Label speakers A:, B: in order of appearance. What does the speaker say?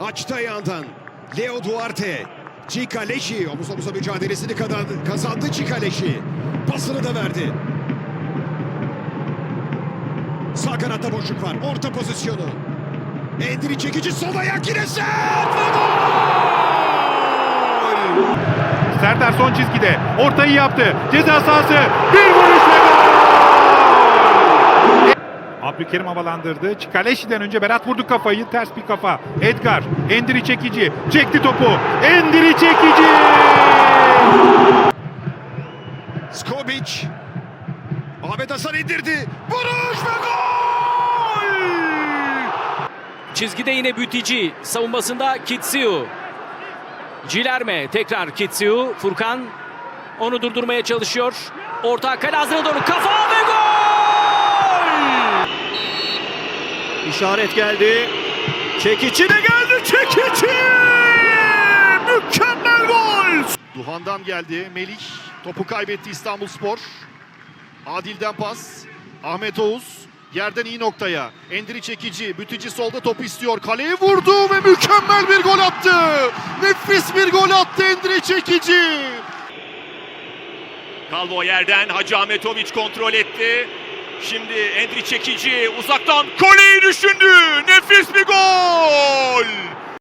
A: Açtı ayağından. Leo Duarte. Cikaleşi omuz omuza mücadelesini kazandı, kazandı Cikaleşi. Pasını da verdi. Sağ kanatta boşluk var. Orta pozisyonu. Endiri çekici sol ayak yine sert!
B: Serdar son çizgide. Ortayı yaptı. Ceza sahası. Bir vuruş ve gol! Abdülkerim havalandırdı. Çikaleşi'den önce Berat vurdu kafayı. Ters bir kafa. Edgar. Endiri çekici. Çekti topu. Endiri çekici.
A: Skobic. Ahmet Hasan indirdi. Vuruş ve gol!
C: Çizgide yine Bütici. Savunmasında Kitsiu. Cilerme tekrar Kitsiu. Furkan onu durdurmaya çalışıyor. Orta kale ağzına doğru kafa ve gol!
D: İşaret geldi. Çekici de geldi. Çekici! Mükemmel gol!
E: Duhan'dan geldi. Melih topu kaybetti İstanbulspor. Adil'den pas. Ahmet Oğuz yerden iyi noktaya. Endiri çekici. Bütücü solda topu istiyor. Kaleye vurdu ve mükemmel bir gol attı. Nefis bir gol attı Endiri çekici.
F: Kalvo yerden Hacı Ahmetoviç kontrol etti. Şimdi Endri Çekici uzaktan koleyi düşündü. Nefis bir.